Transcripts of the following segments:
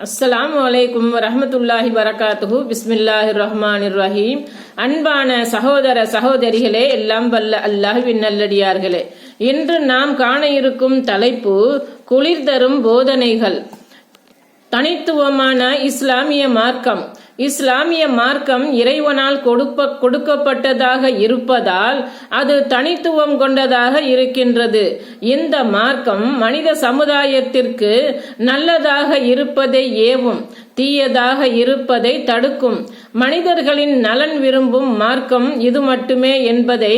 அஸ்ஸலாமு அலைக்கும் வரஹ்மத்துல்லாஹி வரகாத்துஹு. பிஸ்மில்லாஹி ரஹ்மான் ரஹீம் அன்பான சகோதர சகோதரிகளே எல்லாம் வல்ல அல்லாஹ்வின் நல்லடியார்களே. இன்று நாம் காண இருக்கும் தலைப்பு குளிர் தரும் போதனைகள். தனித்துவமான இஸ்லாமிய மார்க்கம். இஸ்லாமிய மார்க்கம் இறைவனால் கொடுப்ப கொடுக்கப்பட்டதாக இருப்பதால் அது தனித்துவம் கொண்டதாக இருக்கின்றது. இந்த மார்க்கம் மனித சமுதாயத்திற்கு நல்லதாக இருப்பதை ஏவும் தீயதாக இருப்பதை தடுக்கும். மனிதர்களின் நலன் விரும்பும் மார்க்கம் இது மட்டுமே என்பதை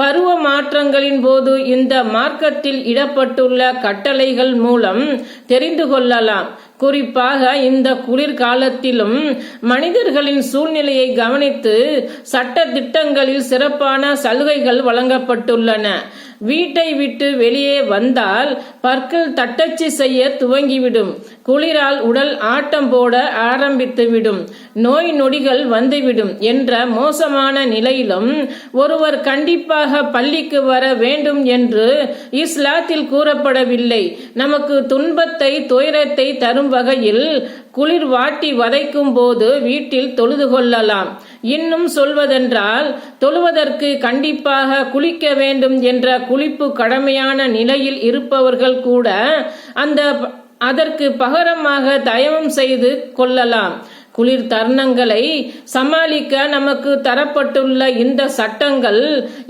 பருவ மாற்றங்களின் போது இந்த மார்க்கத்தில் இடப்பட்டுள்ள கட்டளைகள் மூலம் தெரிந்து கொள்ளலாம். குறிப்பாக இந்த குளிர்காலத்திலும் மனிதர்களின் சூழ்நிலையை கவனித்து சட்ட திட்டங்களில் சிறப்பான சலுகைகள் வழங்கப்பட்டுள்ளன. வீட்டை விட்டு வெளியே வந்தால் பற்கள் தட்டச்சு செய்ய துவங்கிவிடும். குளிரால் உடல் ஆட்டம் போட ஆரம்பித்துவிடும். நோய் நொடிகள் வந்துவிடும் என்ற மோசமான நிலையிலும் ஒருவர் கண்டிப்பாக பள்ளிக்கு வர வேண்டும் என்று இஸ்லாத்தில் கூறப்படவில்லை. நமக்கு துன்பத்தை துயரத்தை தரும் வகையில் குளிர் வாட்டி வதைக்கும் போது வீட்டில் தொழுது கொள்ளலாம். இன்னும் சொல்வதென்றால் தொழுவதற்கு கண்டிப்பாக குளிக்க வேண்டும் என்ற குளிப்பு கடமையான நிலையில் இருப்பவர்கள் கூட அந்த அதற்கு பகரமாக தயவம் செய்து கொள்ளலாம். குளிர் தருணங்களை சமாளிக்க நமக்கு தரப்பட்டுள்ள இந்த சட்டங்கள்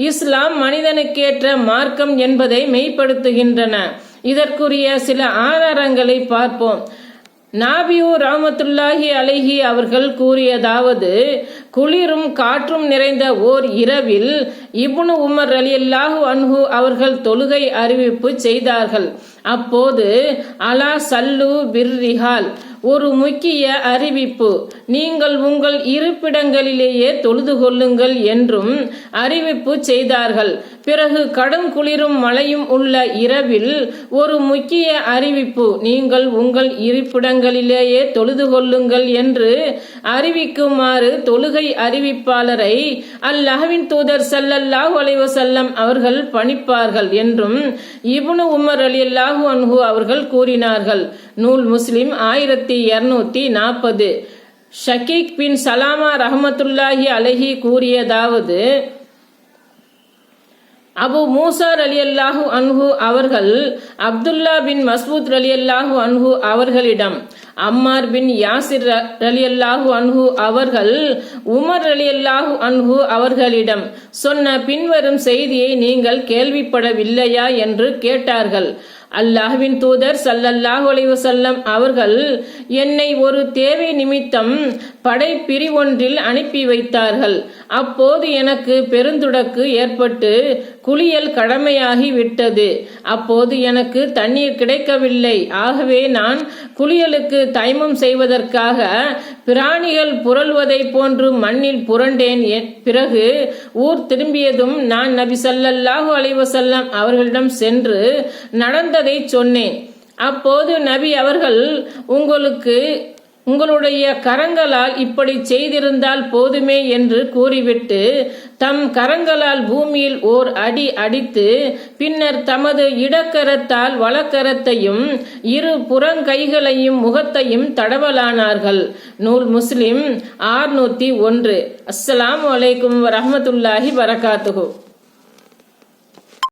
இஸ்லாம் மனிதனுக்கேற்ற மார்க்கம் என்பதை மெய்ப்படுத்துகின்றன. இதற்குரிய சில ஆதாரங்களை பார்ப்போம். நாபியூ ரஹமத்துல்லாஹி அலஹி அவர்கள் கூறியதாவது குளிரும் காற்றும் நிறைந்த ஓர் இரவில் இப்னு உமர் அலி அல்லாஹு அன்ஹு அவர்கள் தொழுகை அறிவிப்பு செய்தார்கள். அப்போது அலா சல்லு பிர்ரிஹால் ஒரு முக்கிய அறிவிப்பு. நீங்கள் உங்கள் இருப்பிடங்களிலேயே தொழுது கொள்ளுங்கள் என்றும் அறிவிப்பு செய்தார்கள். பிறகு கடும் குளிரும் மழையும் உள்ள இரவில் ஒரு முக்கிய அறிவிப்பு. நீங்கள் உங்கள் இருப்பிடங்களிலேயே தொழுது கொள்ளுங்கள் என்று அறிவிக்குமாறு தொழுகை அறிவிப்பாளரை அல்லாஹ்வின் தூதர் சல்லல்லாஹு அலைவசல்லம் அவர்கள் பணிப்பார்கள் என்றும் இபுனு உமர் அலி அல்லாஹு அன்ஹு அவர்கள் கூறினார்கள். நூல் முஸ்லிம் ஆயிரத்தி இருநூத்தி நாற்பது ஷக்கீக் பின் சலாமா ரஹமத்துல்லாஹி அலஹி கூறியதாவது அபு மூசார் அலி அல்லாஹூ அன்ஹு அவர்கள் அப்துல்லா பின் மஸ்பூத் அலி அல்லாஹு அன்ஹு அவர்களிடம் அம்மார் பின் யாசிர் அலி அல்லாஹு அன்ஹு அவர்கள் உமர் அலி அல்லாஹு அன்ஹு அவர்களிடம் சொன்ன பின்வரும் செய்தியை நீங்கள் கேள்விப்படவில்லையா என்று கேட்டார்கள். அல்லாஹ்வின் தூதர் சல்லல்லாஹு அலைவசல்லம் அவர்கள் என்னை ஒரு தேவை நிமித்தம் படை பிரிவொன்றில் அனுப்பி வைத்தார்கள். அப்போது எனக்கு பெருந்துடக்கு ஏற்பட்டு குளியல் கடமையாகி விட்டது. அப்போது எனக்கு தண்ணீர் கிடைக்கவில்லை. ஆகவே நான் குளியலுக்கு தைமம் செய்வதற்காக பிராணிகள் புரள்வதை போன்று மண்ணில் புரண்டேன். பிறகு ஊர் திரும்பியதும் நான் நபி சல்லல்லாஹு அலைவசல்லம் அவர்களிடம் சென்று நடந்த நடந்ததை சொன்னேன். அப்போது நபி அவர்கள் உங்களுக்கு உங்களுடைய கரங்களால் இப்படி செய்திருந்தால் போதுமே என்று கூறிவிட்டு தம் கரங்களால் பூமியில் ஓர் அடி அடித்து பின்னர் தமது இடக்கரத்தால் வலக்கரத்தையும் இரு புறங்கைகளையும் முகத்தையும் தடவலானார்கள். நூல் முஸ்லிம் ஆறுநூத்தி ஒன்று. அஸ்லாம் வலைக்கும் வரமத்துல்லாஹி வரகாத்துகு